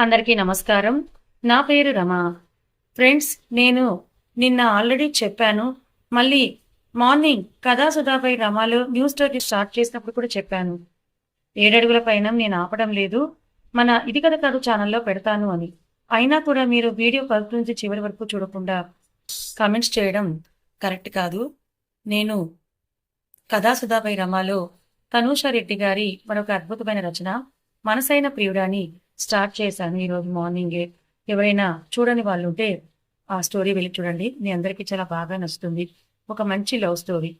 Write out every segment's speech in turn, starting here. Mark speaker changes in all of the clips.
Speaker 1: అందరికీ నమస్కారం. నా పేరు రమ. ఫ్రెండ్స్ నేను నిన్న ఆల్రెడీ చెప్పాను. మళ్ళీ మార్నింగ్ కథా సుధాపై రమాలో న్యూస్ స్టోరీ స్టార్ట్ చేసినప్పుడు కూడా చెప్పాను. ఏడడుగుల పైన నేను ఆపడం లేదు. మన ఇది కథ కాదు ఛానల్లో పెడతాను అని. అయినా కూడా మీరు వీడియో ఫస్ట్ నుంచి చివరి వరకు చూడకుండా కామెంట్స్ చేయడం కరెక్ట్ కాదు. నేను కథా సుధాపై రమాలో తనూష రెడ్డి గారి మరొక అద్భుతమైన రచన మనసైన ప్రియుడాని స్టార్ట్ చేశాను ఈరోజు మార్నింగే. ఎవరైనా చూడని వాళ్ళు ఉంటే ఆ స్టోరీ వెళ్ళి చూడండి. మీ అందరికీ చాలా బాగా నచ్చుతుంది. ఒక మంచి లవ్ స్టోరీ.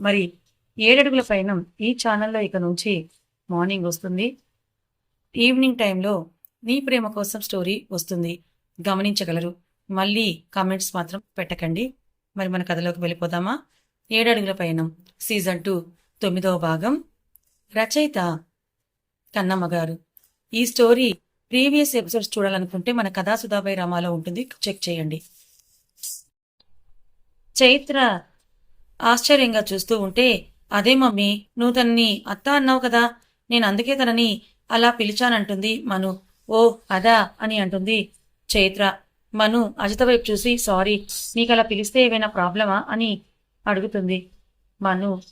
Speaker 1: మరి ఏడడుగుల పైన ఈ ఛానల్లో ఇక నుంచి మార్నింగ్ వస్తుంది. ఈవినింగ్ టైంలో నీ ప్రేమ కోసం స్టోరీ వస్తుంది. గమనించగలరు. మళ్ళీ కామెంట్స్ మాత్రం పెట్టకండి. మరి మన కథలోకి వెళ్ళిపోదామా? ఏడడుగుల పయనం సీజన్ టూ తొమ్మిదవ భాగం రచయిత కన్నమ్మ గారు. ఈ స్టోరీ ప్రీవియస్ ఎపిసోడ్స్ చూడాలనుకుంటే మన కథా సుధాబాయి రామాలో ఉంటుంది. చెక్ చేయండి. చైత్ర ఆశ్చర్యంగా చూస్తూ ఉంటే అదే మమ్మీ నువ్వు తనని అత్త అన్నావు కదా నేను అందుకే తనని అలా పిలిచానంటుంది మను. ఓ అదా అని అంటుంది చైత్ర. మను అజిత వైపు చూసి సారీ నీకు అలా పిలిస్తే ఏమైనా ప్రాబ్లమా? అని అడుగుతుంది మను.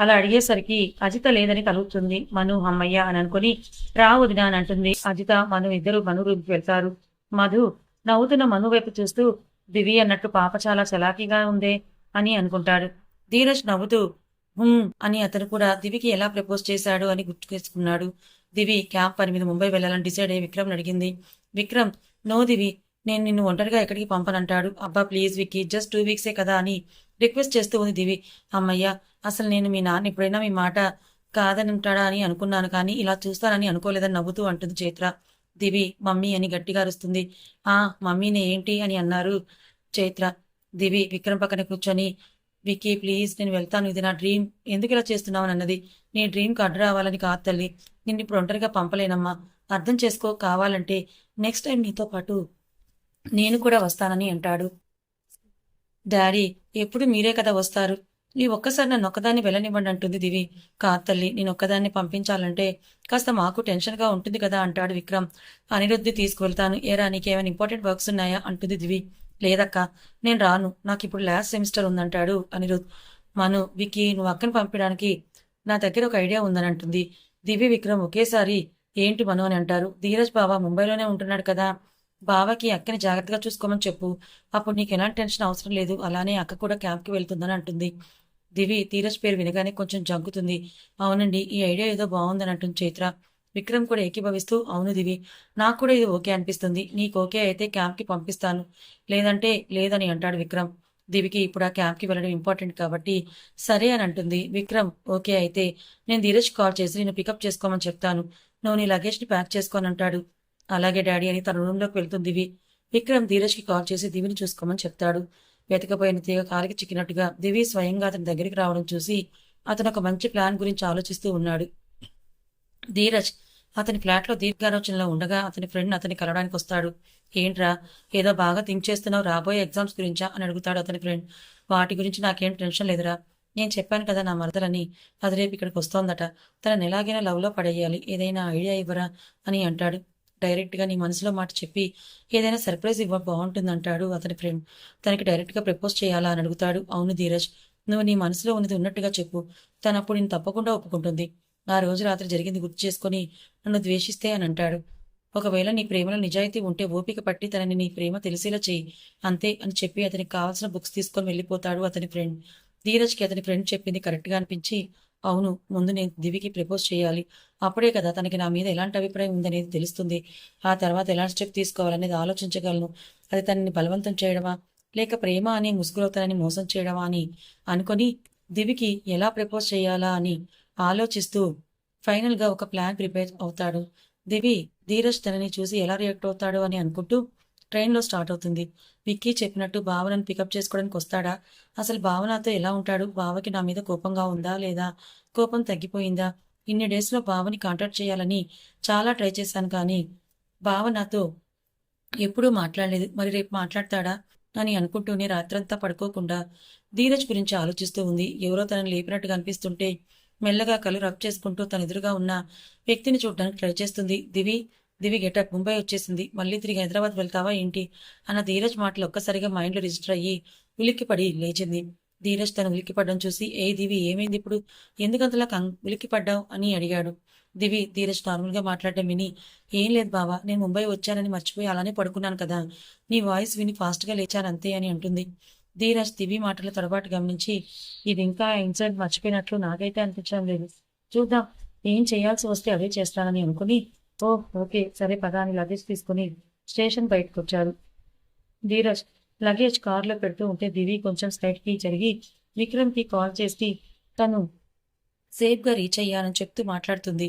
Speaker 1: అలా అడిగేసరికి అజిత లేదని కలుగుతుంది. మను అమ్మయ్య అని అనుకుని రా అని అంటుంది. అజిత మను ఇద్దరు మను రూమ్కి వెళ్తారు. మధు నవ్వుతున్న మను వైపు చూస్తూ దివి అన్నట్టు పాప చాలా చలాకీగా ఉందే అని అనుకుంటాడు. ధీరజ్ నవ్వుతూ అని అతను కూడా దివికి ఎలా ప్రపోజ్ చేశాడు అని గుర్తుకేసుకున్నాడు దివి క్యాంప్ పని మీద ముంబై వెళ్ళాలని డిసైడ్ అయ్యి విక్రమ్ అడిగింది. విక్రమ్ నో దివి నేను నిన్ను ఒంటరిగా ఎక్కడికి పంపనంటాడు. అబ్బా ప్లీజ్ విక్కీ జస్ట్ టూ వీక్సే కదా అని రిక్వెస్ట్ చేస్తూ ఉంది దివి. అమ్మయ్య అసలు నేను మీ నాన్న ఎప్పుడైనా మీ మాట కాదని ఉంటాడా అని అనుకున్నాను కానీ ఇలా చూస్తానని అనుకోలేదని నవ్వుతూ అంటుంది చైత్ర. దివి మమ్మీ అని గట్టిగా అరుస్తుంది. ఆ మమ్మీని ఏంటి అని అన్నారు చైత్ర. దివి విక్రమ్ పక్కన కూర్చొని విక్కీ ప్లీజ్ నేను వెళ్తాను ఇది నా డ్రీమ్. ఎందుకు ఇలా చేస్తున్నావు అని అన్నది. నీ డ్రీమ్కి అడ్డు రావాలని కాదు తల్లి. నిన్ను ఇప్పుడు ఒంటరిగా పంపలేనమ్మా. అర్థం చేసుకో కావాలంటే. నెక్స్ట్ టైం నీతో పాటు నేను కూడా వస్తానని అంటాడు. డాడీ ఎప్పుడు మీరే కదా వస్తారు? నీ ఒక్కసారి నన్ను ఒక్కదాన్ని వెళ్ళనివ్వండి అంటుంది దివి. కాతల్లి తల్లి నేను ఒక్కదాన్ని పంపించాలంటే కాస్త మాకు టెన్షన్గా ఉంటుంది కదా అంటాడు విక్రమ్. అనిరుద్ధి తీసుకువెళ్తాను. ఏరా నీకేమైనా ఇంపార్టెంట్ వర్క్స్ ఉన్నాయా? అంటుంది దివి. లేదక్క నేను రాను. నాకు ఇప్పుడు లాస్ట్ సెమిస్టర్ ఉందంటాడు అనిరుద్ మను వికి నువ్వు అక్కని పంపడానికి నా దగ్గర ఒక ఐడియా ఉందని అంటుంది. దివి విక్రమ్ ఒకేసారి ఏంటి మను అని అంటారు. ధీరజ్ బావ ముంబైలోనే ఉంటున్నాడు కదా. బావకి అక్కని జాగ్రత్తగా చూసుకోమని చెప్పు. అప్పుడు నీకు ఎలాంటి టెన్షన్ అవసరం లేదు. అలానే అక్క కూడా క్యాంప్కి వెళ్తుందని అంటుంది. దివి తీరజ్ పేరు వినగానే కొంచెం జంకుతుంది. అవునండి ఈ ఐడియా ఏదో బాగుందని అంటుంది చైత్ర. విక్రమ్ కూడా ఏకీభవిస్తూ అవును దివి నాకు కూడా ఇది ఓకే అనిపిస్తుంది. నీకు ఓకే అయితే క్యాంప్కి పంపిస్తాను. లేదంటే లేదని అంటాడు విక్రమ్. దివికి ఇప్పుడు ఆ క్యాంప్కి వెళ్ళడం ఇంపార్టెంట్ కాబట్టి సరే అని అంటుంది. విక్రమ్ ఓకే అయితే నేను ధీరజ్ కాల్ చేసి నేను పికప్ చేసుకోమని చెప్తాను. నువ్వు నీ లగేజ్ని ప్యాక్ చేసుకోని అంటాడు. అలాగే డాడీ అని తన రూమ్లోకి వెళ్తుంది దివి. విక్రమ్ ధీరజ్కి కాల్ చేసి దివిని చూసుకోమని చెప్తాడు. వెతకపోయిన తీగ కాలికి చిక్కినట్టుగా దివి స్వయంగా అతని దగ్గరికి రావడం చూసి అతను ఒక మంచి ప్లాన్ గురించి ఆలోచిస్తూ ఉన్నాడు. ధీరజ్ అతని ఫ్లాట్లో దీర్ఘాలోచనలో ఉండగా అతని ఫ్రెండ్ అతని కలవడానికి వస్తాడు. ఏంట్రా ఏదో బాగా థింక్ చేస్తున్నావు రాబోయే ఎగ్జామ్స్ గురించా అని అడుగుతాడు అతని ఫ్రెండ్. వాటి గురించి నాకేం టెన్షన్ లేదురా. నేను చెప్పాను కదా నా మరదలని అది రేపు ఇక్కడికి వస్తోందట. తనని ఎలాగైనా లవ్లో పడేయాలి ఏదైనా ఐడియా ఇవ్వరా అని అంటాడు. డైరెక్ట్గా నీ మనసులో మాట చెప్పి ఏదైనా సర్ప్రైజ్ ఇవ్వ బాగుంటుంది అంటాడు అతని ఫ్రెండ్. తనకి డైరెక్ట్గా ప్రపోజ్ చేయాలా అని అడుగుతాడు. అవును ధీరజ్ నువ్వు నీ మనసులో ఉన్నది ఉన్నట్టుగా చెప్పు. తను అప్పుడు నేను తప్పకుండా ఒప్పుకుంటుంది. ఆ రోజు రాత్రి జరిగింది గుర్తు చేసుకుని నన్ను ద్వేషిస్తే అని అంటాడు. ఒకవేళ నీ ప్రేమలో నిజాయితీ ఉంటే ఓపిక పట్టి తనని నీ ప్రేమ తెలిసేలా చేయి అంతే అని చెప్పి అతనికి కావాల్సిన బుక్స్ తీసుకొని వెళ్ళిపోతాడు అతని ఫ్రెండ్. ధీరజ్కి అతని ఫ్రెండ్ చెప్పింది కరెక్ట్గా అనిపించి అవును ముందు నేను దివికి ప్రపోజ్ చేయాలి. అప్పుడే కదా తనకి నా మీద ఎలాంటి అభిప్రాయం ఉందనేది తెలుస్తుంది. ఆ తర్వాత ఎలాంటి స్టెప్ తీసుకోవాలనేది ఆలోచించగలను. అది తనని బలవంతం చేయడమా? లేక ప్రేమ అని ముసుగులో తనని మోసం చేయడమా అని అనుకొని దివికి ఎలా ప్రపోజ్ చేయాలా అని ఆలోచిస్తూ ఫైనల్గా ఒక ప్లాన్ ప్రిపేర్ అవుతాడు. దివి ధీరజ్ తనని చూసి ఎలా రియాక్ట్ అవుతాడు అని అనుకుంటూ ట్రైన్లో స్టార్ట్ అవుతుంది. విక్కీ చెప్పినట్టు భావనను పికప్ చేసుకోవడానికి వస్తాడా? అసలు భావనతో ఎలా ఉంటాడు? బావకి నా మీద కోపంగా ఉందా లేదా? కోపం తగ్గిపోయిందా? ఇన్ని డేస్లో బావని కాంటాక్ట్ చేయాలని చాలా ట్రై చేశాను కానీ బావ నాతో ఎప్పుడూ మాట్లాడలేదు. మరి రేపు మాట్లాడతాడా? అని అనుకుంటూనే రాత్రంతా పడుకోకుండా ధీరజ్ గురించి ఆలోచిస్తూ ఉంది. ఎవరో తనని లేపినట్టుగా అనిపిస్తుంటే మెల్లగా కళ్ళు రబ్ చేసుకుంటూ తన ఎదురుగా ఉన్న వ్యక్తిని చూడడానికి ట్రై చేస్తుంది. దివి దివి గెటప్ ముంబై వచ్చేసింది. మళ్ళీ తిరిగి హైదరాబాద్ వెళ్తావా ఏంటి? అన్న ధీరజ్ మాటలు ఒక్కసారిగా మైండ్లో రిజిస్టర్ అయ్యి ఉలిక్కిపడి లేచింది. ధీరజ్ తను ఉలిక్కిపడడం చూసి ఏ దివి ఏమైంది ఇప్పుడు? ఎందుకంతలా కం ఉలిక్కిపడ్డావు? అని అడిగాడు. దివి ధీరజ్ నార్మల్గా మాట్లాడటం విని ఏం లేదు బావా నేను ముంబై వచ్చానని మర్చిపోయి అలానే పడుకున్నాను కదా. నీ వాయిస్ విని ఫాస్ట్గా లేచాను అంతే అని అంటుంది. ధీరజ్ దివి మాటల తొడబాటు గమనించి ఇది ఇంకా ఇన్సిడెంట్ మర్చిపోయినట్లు నాకైతే అనిపించడం లేదు. చూద్దాం ఏం చేయాల్సి వస్తే అదే చేస్తానని అనుకుని ఓ ఓకే సరే పదా అని లగేజ్ తీసుకుని స్టేషన్ బయటకు వచ్చారు ధీరజ్ లగేజ్ కార్లో పెడుతూ ఉంటే దివి కొంచెం సైడ్కి జరిగి విక్రమ్కి కాల్ చేసి తను సేఫ్గా రీచ్ అయ్యానని చెప్తూ మాట్లాడుతుంది.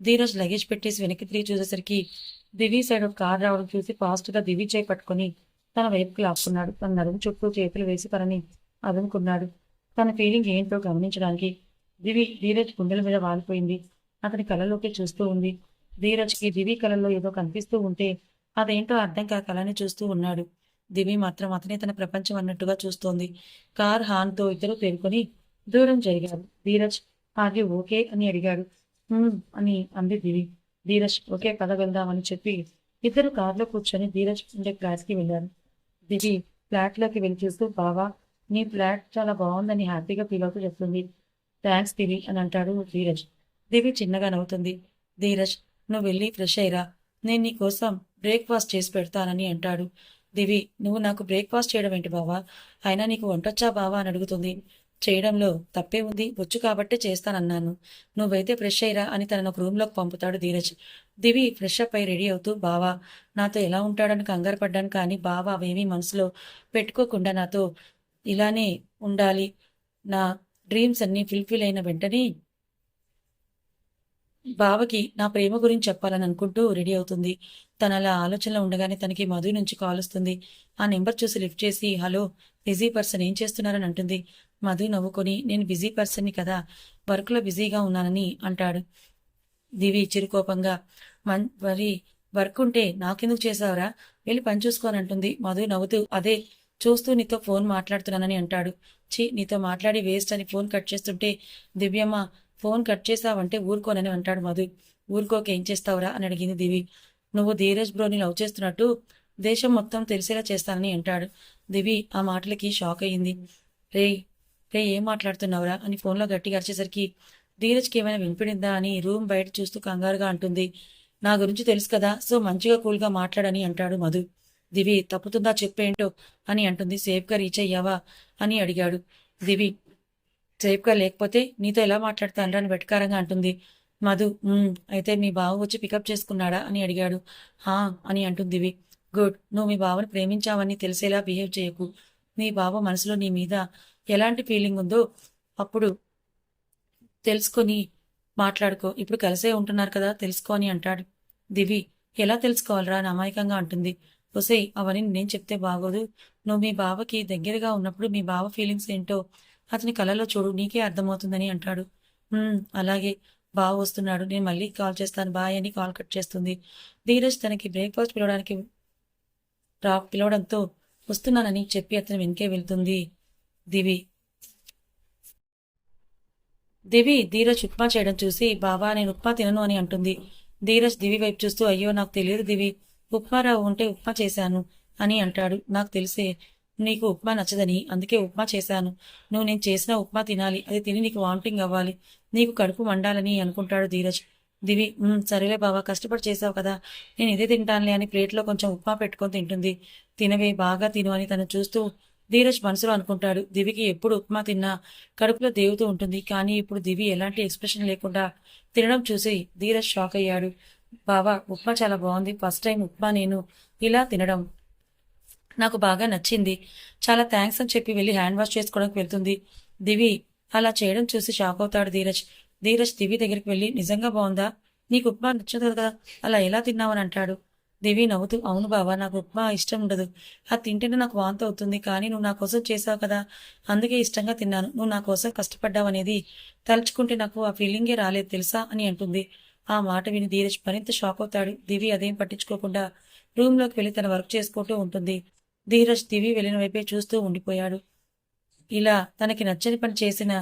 Speaker 1: ధీరజ్ లగేజ్ పెట్టేసి వెనక్కి తిరిగి చూసేసరికి దివి సైడ్ ఒక కార్ రావడం చూసి ఫాస్ట్గా దివి చేయి పట్టుకొని తన వైపుకి లాక్కున్నాడు. తన నడుము చుట్టూ చేతులు వేసి తనని అదునుకున్నాడు. తన ఫీలింగ్ ఏంటో గమనించడానికి దివి ధీరజ్ గుండెల మీద వాలిపోయింది. అతని కళ్ళలోకి చూస్తూ ఉంది. ధీరజ్కి దివి కళలో ఏదో కనిపిస్తూ ఉంటే అదేంటో అర్థం కాక కళని చూస్తూ ఉన్నాడు. దివి మాత్రం అతనే తన ప్రపంచం అన్నట్టుగా చూస్తోంది. కార్ హాన్తో ఇద్దరు తేరుకొని దూరం జరిగారు. ధీరజ్ అది ఓకే అని అడిగాడు. "హ్మ్" అని అంది దివి. ధీరజ్ ఓకే కథ వెళ్దామని చెప్పి ఇద్దరు కారులో కూర్చొని ధీరజ్ ఉండే ఫ్లాట్కి వెళ్ళారు. దివి ఫ్లాట్లోకి వెళ్ళి చూస్తూ బావా నీ ఫ్లాట్ చాలా బాగుందని హ్యాపీగా ఫీల్ అవుతూ చెప్తుంది. థ్యాంక్స్ దివి అని అంటాడు ధీరజ్. దివి చిన్నగా నవ్వుతుంది. ధీరజ్ నువ్వు వెళ్ళి ఫ్రెష్ అయ్యిరా నేను నీకోసం బ్రేక్ఫాస్ట్ చేసి పెడతానని అంటాడు. దివి నువ్వు నాకు బ్రేక్ఫాస్ట్ చేయడం ఏంటి బావా? అయినా నీకు వంటొచ్చా బావా అని అడుగుతుంది. చేయడంలో తప్పే ఉంది వచ్చు కాబట్టే చేస్తానన్నాను. నువ్వైతే ఫ్రెష్ అయ్యిరా అని తనను ఒక రూమ్లోకి పంపుతాడు ధీరజ్. దివి ఫ్రెష్ అప్ అయి రెడీ అవుతూ బావా నాతో ఎలా ఉంటాడని కంగారు పడ్డాను కానీ బావా అవేమీ మనసులో పెట్టుకోకుండా నాతో ఇలానే ఉండాలి. నా డ్రీమ్స్ అన్నీ ఫుల్ఫిల్ అయిన వెంటనే బావకి నా ప్రేమ గురించి చెప్పాలని అనుకుంటూ రెడీ అవుతుంది. తన అలా ఆలోచనలో ఉండగానే తనకి మధు నుంచి కాల్ వస్తుంది. ఆ నెంబర్ చూసి లిఫ్ట్ చేసి హలో బిజీ పర్సన్ ఏం చేస్తున్నారని అంటుంది. మధు నవ్వుకొని నేను బిజీ పర్సన్ని కదా వర్క్లో బిజీగా ఉన్నానని అంటాడు. దివి చిరుకోపంగా మన్ మరి వర్క్ ఉంటే నాకెందుకు చేసావురా? వెళ్ళి పని చూసుకోని అంటుంది. మధు నవ్వుతూ అదే చూస్తూ నీతో ఫోన్ మాట్లాడుతున్నానని అంటాడు. ఛీ నీతో మాట్లాడి వేస్ట్ అని ఫోన్ కట్ చేస్తుంటే దివ్యమ్మ ఫోన్ కట్ చేసావంటే ఊరుకోనని అంటాడు మధు. ఊరుకోక ఏం చేస్తావురా అని అడిగింది దివి. నువ్వు ధీరజ్ బ్రోని లవ్ చేస్తున్నట్టు దేశం మొత్తం తెలిసేలా చేస్తానని అంటాడు. దివి ఆ మాటలకి షాక్ అయ్యింది. రే రే ఏం మాట్లాడుతున్నావురా అని ఫోన్లో గట్టిగా అరిచేసరికి ధీరజ్కి ఏమైనా వినిపడిందా అని రూమ్ బయట చూస్తూ కంగారుగా అంటుంది. నా గురించి తెలుసు కదా సో మంచిగా కూల్గా మాట్లాడని అంటాడు మధు. దివి తప్పుతుందా చెప్పేంటో అని అంటుంది. సేఫ్గా రీచ్ అయ్యావా అని అడిగాడు. దివి సేఫ్గా లేకపోతే నీతో ఎలా మాట్లాడతాను అని వెటకారంగా అంటుంది. మధు అయితే మీ బావ వచ్చి పికప్ చేసుకున్నాడా? అని అడిగాడు. హా అని అంటుంది దివి. గుడ్ నువ్వు మీ బావని ప్రేమించావని తెలిసేలా బిహేవ్ చేయకు. నీ బావ మనసులో నీ మీద ఎలాంటి ఫీలింగ్ ఉందో అప్పుడు తెలుసుకొని మాట్లాడుకో. ఇప్పుడు కలిసే ఉంటున్నారు కదా తెలుసుకో అని అంటాడు. దివి ఎలా తెలుసుకోవాలరా? అని అమాయకంగా అంటుంది. ఒసేయ్ అవన్నీ నేను చెప్తే బాగోదు. నువ్వు మీ బావకి దగ్గరగా ఉన్నప్పుడు మీ బావ ఫీలింగ్స్ ఏంటో అతని కలలో చూడు నీకే అర్థమవుతుందని అంటాడు. అలాగే. బావ వస్తున్నాడు. నేను మళ్ళీ కాల్ చేస్తాను. బాయ్ అని కాల్ కట్ చేస్తుంది. ధీరజ్ తనకి బ్రేక్ఫాస్ట్ పిలవడానికి రా పిలవడంతో వస్తున్నానని చెప్పి అతని వెనకే వెళ్తుంది దివి. దివి ధీరజ్ ఉప్మా చేయడం చూసి బాబా నేను ఉప్మా తినను అని అంటుంది. ధీరజ్ దివి వైపు చూస్తూ అయ్యో నాకు తెలియదు దివి. ఉప్మా రావు ఉంటే ఉప్మా చేశాను అని అంటాడు. నాకు తెలిసే నీకు ఉప్మా నచ్చదని అందుకే ఉప్మా చేశాను. నువ్వు నేను చేసిన ఉప్మా తినాలి. అది తిని నీకు వామిటింగ్ అవ్వాలి. నీకు కడుపు మండాలని అనుకుంటాడు ధీరజ్. దివి సరేలే బావా కష్టపడి చేసావు కదా. నేను ఇదే తింటానులే అని ప్లేట్లో కొంచెం ఉప్మా పెట్టుకొని తింటుంది. తినవే బాగా తిను అని తను చూస్తూ ధీరజ్ మనసులో అనుకుంటాడు. దివికి ఎప్పుడు ఉప్మా తిన్నా కడుపులో దేవుతూ ఉంటుంది. కానీ ఇప్పుడు దివి ఎలాంటి ఎక్స్ప్రెషన్ లేకుండా తినడం చూసి ధీరజ్ షాక్ అయ్యాడు. బావా ఉప్మా చాలా బాగుంది. ఫస్ట్ టైం ఉప్మా నేను ఇలా తినడం. నాకు బాగా నచ్చింది. చాలా థ్యాంక్స్ అని చెప్పి వెళ్ళి హ్యాండ్ వాష్ చేసుకోవడానికి వెళ్తుంది. దివి అలా చేయడం చూసి షాక్ అవుతాడు ధీరజ్. ధీరజ్ దివి దగ్గరికి వెళ్ళి నిజంగా బాగుందా నీకు ఉప్మా నచ్చదు కదా? అలా ఎలా తిన్నావని అంటాడు. దివి నవ్వుతూ అవును బావా నాకు ఉప్మా ఇష్టం ఉండదు. అది తింటేనే నాకు వాంతి అవుతుంది కానీ నువ్వు నా కోసం చేసావు కదా. అందుకే ఇష్టంగా తిన్నాను. నువ్వు నా కోసం కష్టపడ్డావు అనేది తలుచుకుంటే నాకు ఆ ఫీలింగే రాలేదు తెలుసా? అని అంటుంది. ఆ మాట విని ధీరజ్ మరింత షాక్ అవుతాడు. దివి అదేం పట్టించుకోకుండా రూమ్లోకి వెళ్ళి తన వర్క్ చేసుకుంటూ ఉంటుంది. ధీరజ్ దివి వెళ్ళిన వైపే చూస్తూ ఉండిపోయాడు. ఇలా తనకి నచ్చని పని చేసిన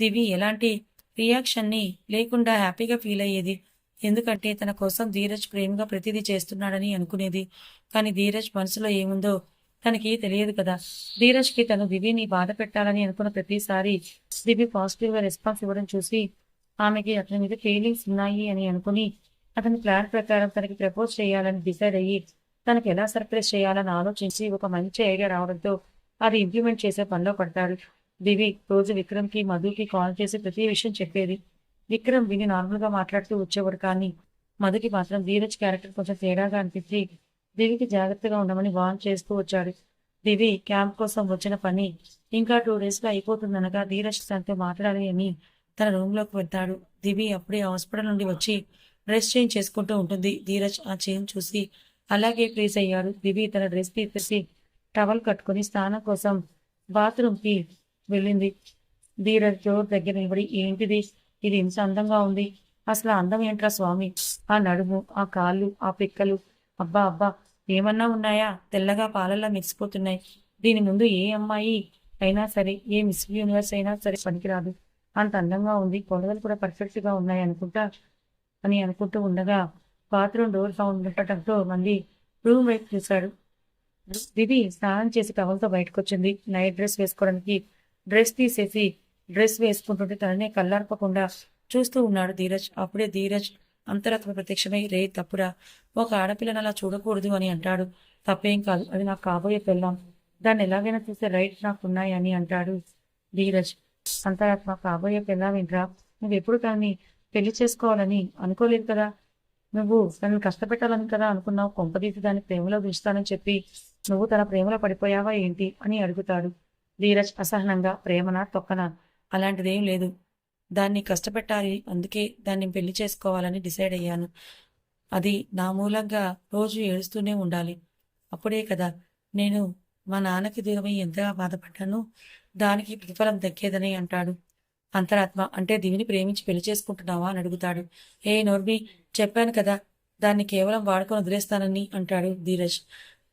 Speaker 1: దివి ఎలాంటి రియాక్షన్ని లేకుండా హ్యాపీగా ఫీల్ అయ్యేది. ఎందుకంటే తన కోసం ధీరజ్ ప్రేమగా ప్రతిదీ చేస్తున్నాడని అనుకునేది. కానీ ధీరజ్ మనసులో ఏముందో తనకి తెలియదు కదా. ధీరజ్కి తను దివిని బాధ పెట్టాలని అనుకున్న ప్రతిసారి దివి పాజిటివ్గా రెస్పాన్స్ ఇవ్వడం చూసి ఆమెకి అతని మీద ఫీలింగ్స్ ఉన్నాయి అని అనుకుని అతని ప్లాన్ ప్రకారం తనకి ప్రపోజ్ చేయాలని డిసైడ్ అయ్యి తనకి ఎలా సర్ప్రైజ్ చేయాలని ఆలోచించి ఒక మంచి ఐడియా రావడంతో అది ఇంప్లిమెంట్ చేసే పనిలో పడతాడు. దివి రోజు విక్రమ్కి మధుకి కాల్ చేసి ప్రతి విషయం చెప్పేది. విక్రమ్ విని నార్మల్గా మాట్లాడుతూ వచ్చేవాడు కానీ మధుకి మాత్రం ధీరజ్ క్యారెక్టర్ కొంచెం తేడాగా అనిపించి దివికి జాగ్రత్తగా ఉండమని వాన్ చేస్తూ వచ్చాడు. దివి క్యాంప్ కోసం వచ్చిన పని ఇంకా టూ డేస్లో అయిపోతుందనగా ధీరజ్ తనతో మాట్లాడాలి అని తన రూమ్లోకి వెళ్తాడు. దివి అప్పుడే హాస్పిటల్ నుండి వచ్చి డ్రెస్ చేంజ్ చేసుకుంటూ ఉంటుంది. ధీరజ్ ఆ చేంజ్ చూసి అలాగే ప్లీజ్ అయ్యాడు. దివి తన డ్రెస్ తీసేసి టవల్ కట్టుకుని స్నానం కోసం బాత్రూమ్కి వెళ్ళింది. ధీరజ్ డోర్ దగ్గర నిలబడి ఏంటిది? ఇది ఇంత అందంగా ఉంది. అసలు అందం ఏంట్రా స్వామి? ఆ నడుము ఆ కాళ్ళు ఆ పిక్కలు. అబ్బా అబ్బా ఏమన్నా ఉన్నాయా? తెల్లగా పాలల్లా మెరిసిపోతున్నాయి. దీని ముందు ఏ అమ్మాయి అయినా సరే ఏ మిస్ యూనివర్స్ అయినా సరే పనికిరాదు. అంత అందంగా ఉంది. కొలతలు కూడా పర్ఫెక్ట్గా ఉన్నాయి అనుకుంటా అని అనుకుంటూ ఉండగా బాత్రూమ్ డోర్ సౌండ్ ఉండటంతో మళ్ళీ రూమ్ వైపు చూశాడు. దివి స్నానం చేసి టవల్తో బయటకు వచ్చింది నైట్ డ్రెస్ వేసుకోవడానికి డ్రెస్ తీసేసి డ్రెస్ వేసుకుంటుంటే తననే కళ్ళార్పకుండా చూస్తూ ఉన్నాడు ధీరజ్. అప్పుడే ధీరజ్ అంతరాత్మ ప్రత్యక్షమై రే తప్పురా ఒక ఆడపిల్లని అలా చూడకూడదు అని అంటాడు. తప్పేం కాదు అది నాకు కాబోయే పెళ్ళాం. దాన్ని ఎలాగైనా చూసే రైట్ నాకు ఉన్నాయి అని అంటాడు ధీరజ్. అంతరాత్మ కాబోయే పెళ్ళామేంట్రా నువ్వు ఎప్పుడు దాన్ని పెళ్ళి చేసుకోవాలని అనుకోలేదు కదా? నువ్వు తనని కష్టపెట్టాలని కదా అనుకున్నావు కొంపదీసి దాన్ని ప్రేమలో దించుతానని చెప్పి నువ్వు తన ప్రేమలో పడిపోయావా ఏంటి అని అడుగుతాడు. ధీరజ్ అసహనంగా ప్రేమనా తొక్కన? అలాంటిదేం లేదు. దాన్ని కష్టపెట్టాలి అందుకే దాన్ని పెళ్ళి చేసుకోవాలని డిసైడ్ అయ్యాను. అది నా మూలంగా రోజు ఏడుస్తూనే ఉండాలి. అప్పుడే కదా నేను మా నాన్నకి దూరమై ఎంతగా బాధపడ్డాను దానికి ప్రతిఫలం దక్కేదని అంటాడు. అంతరాత్మ అంటే దీవిని ప్రేమించి పెళ్ళి చేసుకుంటున్నావా అని అడుగుతాడు. ఏ నోర్మి చెప్పాను కదా దాన్ని కేవలం వాడుకొని వదిలేస్తానని అంటాడు ధీరజ్.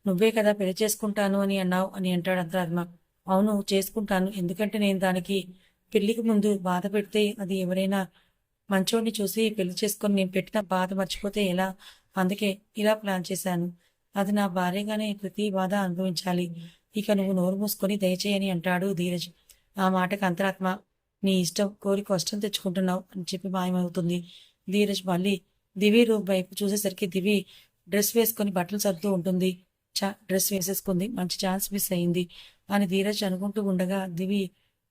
Speaker 1: నువ్వే కదా పెళ్ళి చేసుకుంటాను అని అన్నావు అని అంటాడు అంతరాత్మ. అవును చేసుకుంటాను. ఎందుకంటే నేను దానికి పెళ్ళికి ముందు బాధ పెడితే అది ఎవరైనా మంచోడిని చూసి పెళ్ళి చేసుకొని నేను పెట్టిన బాధ మర్చిపోతే ఎలా? అందుకే ఇలా ప్లాన్ చేశాను. అది నా భార్యగానే ప్రతి బాధ అనుభవించాలి. ఇక నువ్వు నోరు మూసుకొని దయచేయని అంటాడు ధీరజ్. ఆ మాటకు అంతరాత్మ నీ ఇష్టం కోరి కష్టం తెచ్చుకుంటున్నావు అని చెప్పి మాయమవుతుంది. ధీరజ్ మళ్ళీ దివి రూమ్ వైపు చూసేసరికి దివి డ్రెస్ వేసుకొని బట్టలు సర్దుతూ ఉంటుంది. చా డ్రెస్ వేసేసుకుంది. మంచి ఛాన్స్ మిస్ అయింది. అని ధీరజ్ అనుకుంటూ ఉండగా దివి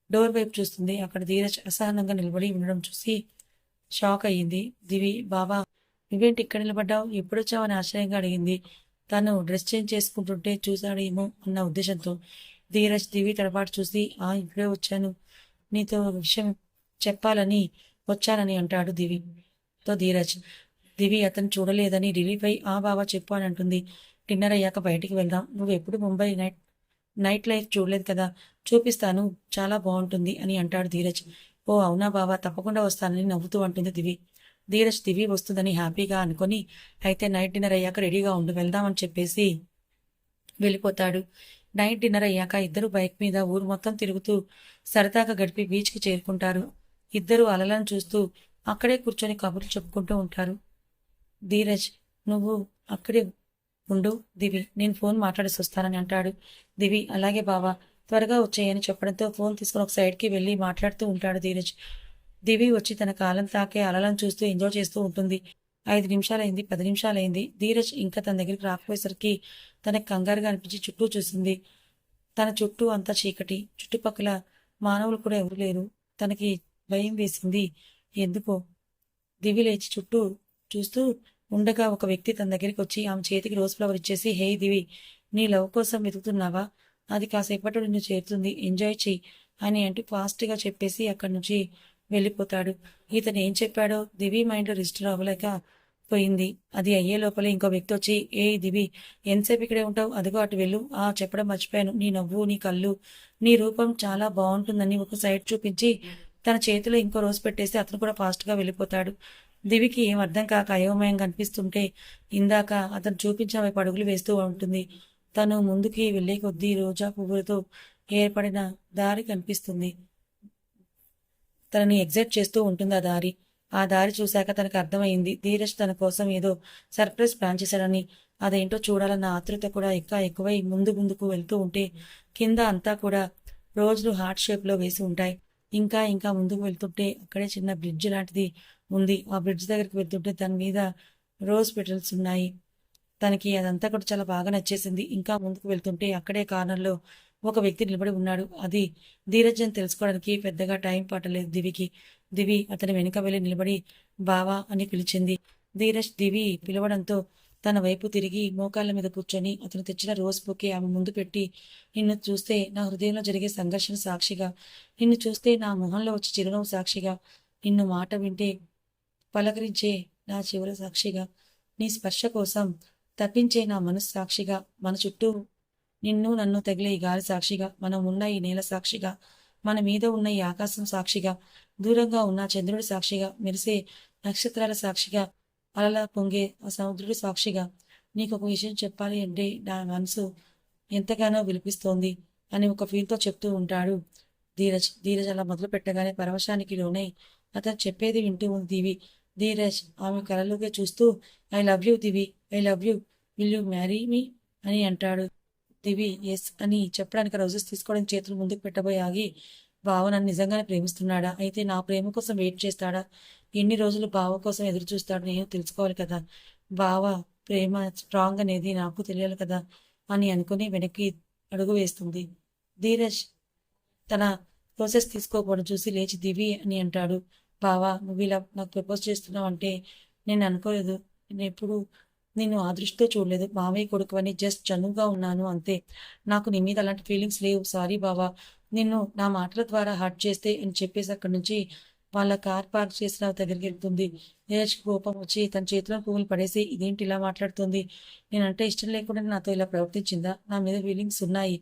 Speaker 1: డోర్ వైపు చూస్తుంది. అక్కడ ధీరజ్ అసహనంగా నిలబడి ఉండడం చూసి షాక్ అయ్యింది. దివి బాబా నువ్వేంటి ఇక్కడ నిలబడ్డావు? ఎప్పుడొచ్చావని ఆశ్చర్యంగా అడిగింది. తను డ్రెస్ చేంజ్ చేసుకుంటుంటే చూశాడేమో అన్న ఉద్దేశంతో ధీరజ్ దివి తడపాటు చూసి ఆ ఇప్పుడే వచ్చాను. నీతో విషయం చెప్పాలని వచ్చానని అంటాడు దివి. తో ధీరజ్ దివి అతను చూడలేదని రిలీఫ్ అయి ఆ బావా చెప్పు అని అంటుంది. డిన్నర్ అయ్యాక బయటికి వెళ్దాం. నువ్వు ఎప్పుడు ముంబై నైట్ నైట్ లైఫ్ చూడలేదు కదా? చూపిస్తాను. చాలా బాగుంటుంది అని అంటాడు ధీరజ్. ఓ అవునా బావా? తప్పకుండా వస్తానని నవ్వుతూ అంటుంది దివి. ధీరజ్ దివి వస్తుందని హ్యాపీగా అనుకొని అయితే నైట్ డిన్నర్ అయ్యాక రెడీగా ఉండు వెళ్దామని చెప్పేసి వెళ్ళిపోతాడు. నైట్ డిన్నర్ అయ్యాక ఇద్దరు బైక్ మీద ఊరు మొత్తం తిరుగుతూ సరదాగా గడిపి బీచ్కి చేరుకుంటారు. ఇద్దరు అలలను చూస్తూ అక్కడే కూర్చొని కబుర్లు చెప్పుకుంటూ ఉంటారు. ధీరజ్ నువ్వు అక్కడే ఉండు. దివి నేను ఫోన్ మాట్లాడేసి వస్తానని అంటాడు. దివి అలాగే బావా త్వరగా వచ్చేయని చెప్పడంతో ఫోన్ తీసుకుని ఒక సైడ్కి వెళ్ళి మాట్లాడుతూ ఉంటాడు ధీరజ్. దివి వచ్చి తన కాలం తాకే అలలను చూస్తూ ఎంజాయ్ చేస్తూ ఉంటుంది. ఐదు నిమిషాలైంది పది నిమిషాలైంది. ధీరజ్ ఇంకా తన దగ్గరికి రాకపోయేసరికి తనకు కంగారుగా అనిపించి చుట్టూ చూసింది. తన చుట్టూ అంతా చీకటి. చుట్టుపక్కల మానవులు కూడా ఎవరు లేరు. తనకి భయం వేసింది. ఎందుకో? దివి లేచి చుట్టూ చూస్తూ ఉండగా ఒక వ్యక్తి తన దగ్గరికి వచ్చి ఆమె చేతికి రోజ్ ఫ్లవర్ ఇచ్చేసి హే దివి నీ లవ్ కోసం వెతుకుతున్నావా? అది కాసేపటి నిన్ను చేరుతుంది. ఎంజాయ్ చెయ్యి అని అంటూ ఫాస్ట్గా చెప్పేసి అక్కడి నుంచి వెళ్ళిపోతాడు. ఇతను ఏం చెప్పాడో దివి మైండ్లో రిజిస్టర్ అవ్వలేక పోయింది. అది అయ్యే లోపల ఇంకో వ్యక్తి వచ్చి ఏ దివి ఎంతసేపు ఇక్కడే ఉంటావు? అదిగో అటు వెళ్ళు. ఆ చెప్పడం మర్చిపోయాను. నీ నవ్వు నీ కళ్ళు నీ రూపం చాలా బాగుంటుందని ఒక సైడ్ చూపించి తన చేతిలో ఇంకో రోజు పెట్టేసి అతను కూడా ఫాస్ట్గా వెళ్ళిపోతాడు. దివికి ఏం అర్థం కాక అయోమయం కనిపిస్తుంటే ఇందాక అతను చూపించిన పడుగులు వేస్తూ ఉంటుంది. తను ముందుకి వెళ్ళే కొద్దీ రోజా పువ్వులతో ఏర్పడిన దారి కనిపిస్తుంది. తనని ఎగ్జైట్ చేస్తూ ఉంటుంది ఆ దారి. ఆ దారి చూశాక తనకు అర్థమైంది. ధీరజ్ తన కోసం ఏదో సర్ప్రైజ్ ప్లాన్ చేశాడని. అదేంటో చూడాలన్న ఆతృత కూడా ఇంకా ఎక్కువై ముందు ముందుకు వెళ్తూ ఉంటే కింద అంతా కూడా రోజులు హార్ట్ షేప్లో వేసి ఉంటాయి. ఇంకా ఇంకా ముందుకు వెళ్తుంటే అక్కడే చిన్న బ్రిడ్జ్ లాంటిది ఉంది. ఆ బ్రిడ్జ్ దగ్గరికి వెళ్తుంటే తన మీద రోజ్ పెటల్స్ ఉన్నాయి. తనకి అదంతా కూడా చాలా బాగా నచ్చేసింది. ఇంకా ముందుకు వెళ్తుంటే అక్కడే కార్నర్లో ఒక వ్యక్తి నిలబడి ఉన్నాడు. అది ధీరజ్ అని తెలుసుకోవడానికి పెద్దగా టైం పట్టలేదు దివికి. దివి అతని వెనుక వెళ్ళి నిలబడి బావా అని పిలిచింది. ధీరజ్ దివి పిలవడంతో తన వైపు తిరిగి మోకాళ్ళ మీద కూర్చొని అతను తెచ్చిన రోజ్ బుకే ఆమె ముందు పెట్టి నిన్ను చూస్తే నా హృదయంలో జరిగే సంఘర్షణ సాక్షిగా నిన్ను చూస్తే నా మొహంలో వచ్చే చిరునవ్వు సాక్షిగా నిన్ను మాట వింటే పలకరించే నా చివరి సాక్షిగా నీ స్పర్శ కోసం తప్పించే నా మనస్సు సాక్షిగా మన చుట్టూ నిన్ను నన్ను తగిలే ఈ గాలి సాక్షిగా మనం ఉన్న ఈ నేల సాక్షిగా మన మీద ఉన్న ఈ ఆకాశం సాక్షిగా దూరంగా ఉన్న చంద్రుడి సాక్షిగా మెరిసే నక్షత్రాల సాక్షిగా అలలా పొంగే ఆ సముద్రుడి సాక్షిగా నీకు ఒక విషయం చెప్పాలి అంటే నా మనసు ఎంతగానో విలిపిస్తోంది అని ఒక ఫీల్తో చెప్తూ ఉంటాడు ధీరజ్. ధీరజ్ అలా మొదలు పెట్టగానే పరవశానికి లోనై అతను చెప్పేది వింటూ ఉంది దివి. ధీరజ్ ఆమె కలలోకి చూస్తూ I love you Divi I love you will you marry me? అని అంటాడు. దివి ఎస్ అని చెప్పడానికి రోజెస్ తీసుకోవడం చేతులు ముందుకు పెట్టబోయి ఆగి బావ నన్ను నిజంగానే ప్రేమిస్తున్నాడా? అయితే నా ప్రేమ కోసం వెయిట్ చేస్తాడా? ఎన్ని రోజులు బావ కోసం ఎదురు చూస్తాడు నేను తెలుసుకోవాలి కదా? బావ ప్రేమ స్ట్రాంగ్ అనేది నాకు తెలియాలి కదా? అని అనుకుని వెనక్కి అడుగు వేస్తుంది. ధీరజ్ తన ప్రాసెస్ తీసుకోకపోవడం చూసి లేచి దివి అని అంటాడు. బావా నువ్వు ఇలా నాకు ప్రపోజ్ చేస్తున్నావు అంటే నేను అనుకోలేదు. నేను ఎప్పుడు నేను ఆ దృష్టితో చూడలేదు. మామయ్య కొడుకు అని జస్ట్ చనువుగా ఉన్నాను అంతే. నాకు నీ మీద అలాంటి ఫీలింగ్స్ లేవు. సారీ బావా. నిన్ను నా మాటల ద్వారా హర్ట్ చేస్తే అని చెప్పేసి అక్కడి నుంచి వాళ్ళ కార్ పార్క్ చేసిన దగ్గరికి వెళ్తుంది. నీరజ్ కోపం వచ్చి తన చేతిలో పువ్వులు పడేసి ఇదేంటి ఇలా మాట్లాడుతుంది? నేనంటే ఇష్టం లేకుండా నాతో ఇలా ప్రవర్తించిందా? నా మీద ఫీలింగ్స్ ఉన్నాయి.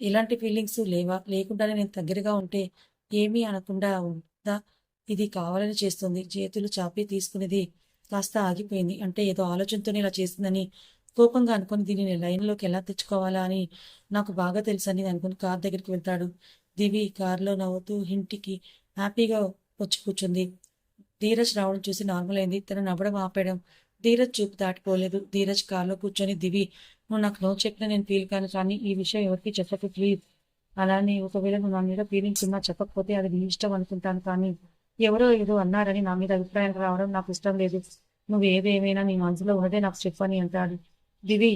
Speaker 1: ఇలాంటి ఫీలింగ్స్ లేవా? లేకుండానే నేను దగ్గరగా ఉంటే ఏమీ అనకుండా ఉందా? ఇది కావాలని చేస్తుంది. చేతులు చాపి తీసుకునేది కాస్త ఆగిపోయింది. అంటే ఏదో ఆలోచనతోనే ఇలా చేసిందని కోపంగా అనుకుని దీనిని లైన్లోకి ఎలా తెచ్చుకోవాలా అని నాకు బాగా తెలుసని అనుకుని కార్ దగ్గరికి వెళ్తాడు. దివి కారులో నవ్వుతూ ఇంటికి హ్యాపీగా వచ్చి కూర్చుంది. ధీరజ్ రావడం చూసి నార్మల్ అయింది. తన నవ్వడం ఆపేయడం ధీరజ్ చూపు దాటిపోలేదు. ధీరజ్ కారులో కూర్చొని దివి నువ్వు నాకు నో చెప్పినా నేను ఫీల్ కాను కానీ ఈ విషయం ఎవరికి చెప్పకు ప్లీజ్. అలానే ఒకవేళ నువ్వు నా మీద ఫీలింగ్స్ ఉన్నా చెప్పకపోతే అది నీ ఇష్టం అనుకుంటాను కానీ ఎవరో ఏదో అన్నారని నా మీద అభిప్రాయం రావడం నాకు ఇష్టం లేదు. నువ్వు ఏదేమైనా నీ మనసులో ఉన్నదే నాకు చెప్పని అంటాడు. దివి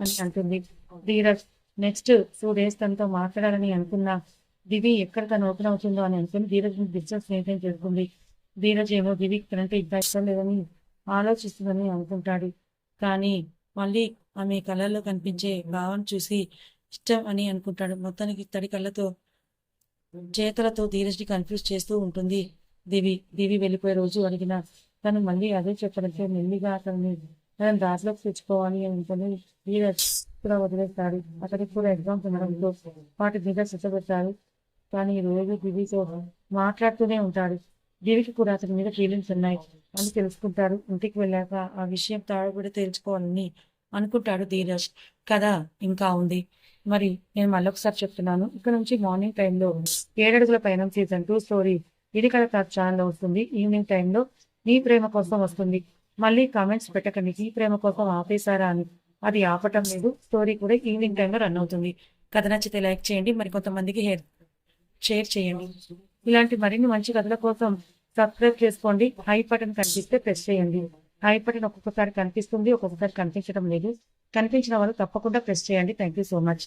Speaker 1: అని అంటుంది. ధీరజ్ నెక్స్ట్ టూ డేస్ తనతో మాట్లాడాలని అనుకున్నా. దివి ఎక్కడ తను ఓపెన్ అవుతుందో అని అనుకుని ధీరజ్ డిస్టెన్స్ మెయింటైన్ చేస్తుంది ధీరజ్ ఏమో దివి తనంటే ఇంకా ఇష్టం లేదని ఆలోచిస్తుందని అనుకుంటాడు. కానీ మళ్ళీ ఆమె కళ్ళల్లో కనిపించే భావం చూసి ఇష్టం అని అనుకుంటాడు. మొత్తానికి తడి కళ్ళతో చేతులతో ధీరజ్ని కన్ఫ్యూజ్ చేస్తూ ఉంటుంది. దివి దివి వెళ్ళిపోయే రోజు అడిగిన తను మళ్ళీ అదే చెప్పడంతో మెల్లిగా అతన్ని తన దారిలోకి తెచ్చుకోవాలి అని అనుకుని ధీరజ్ కూడా వదిలేస్తాడు అతనికి కూడా ఎగ్జామ్స్ ఉండడంతో వాటి దగ్గర శ్రద్ధ కానీ కానీ రోజు దివితో మాట్లాడుతూనే ఉంటాడు. దివికి కూడా అతని మీద ఫీలింగ్స్ ఉన్నాయి అని తెలుసుకుంటాడు. ఇంటికి వెళ్ళాక ఆ విషయం తాడబడి తెలుసుకోవాలని అనుకుంటాడు ధీరజ్. కదా ఇంకా ఉంది. మరి నేను మళ్ళొకసారి చెప్తున్నాను. ఇక్కడ నుంచి మార్నింగ్ టైంలో ఏడడుగుల పయనం సీజన్ టూ స్టోరీ ఇది కథ టాప్ ఛానల్లో వస్తుంది. ఈవినింగ్ టైంలో నీ ప్రేమ కోసం వస్తుంది. మళ్ళీ కామెంట్స్ పెట్టకండి. ఈ ప్రేమ కోసం ఆపేశారా అని. అది ఆపటం లేదు. స్టోరీ కూడా ఈవినింగ్ టైంలో రన్ అవుతుంది. కథ నచ్చితే లైక్ చేయండి. మరి కొంతమందికి హెయిర్ షేర్ చేయండి. ఇలాంటి మరిన్ని మంచి కథల కోసం సబ్స్క్రైబ్ చేసుకోండి. హై బటన్ కనిపిస్తే ప్రెస్ చేయండి. హై బటన్ ఒక్కొక్కసారి కనిపిస్తుంది. ఒక్కొక్కసారి కనిపించడం లేదు. కనిపించిన వాళ్ళు తప్పకుండా ప్రెస్ చేయండి. Thank you so much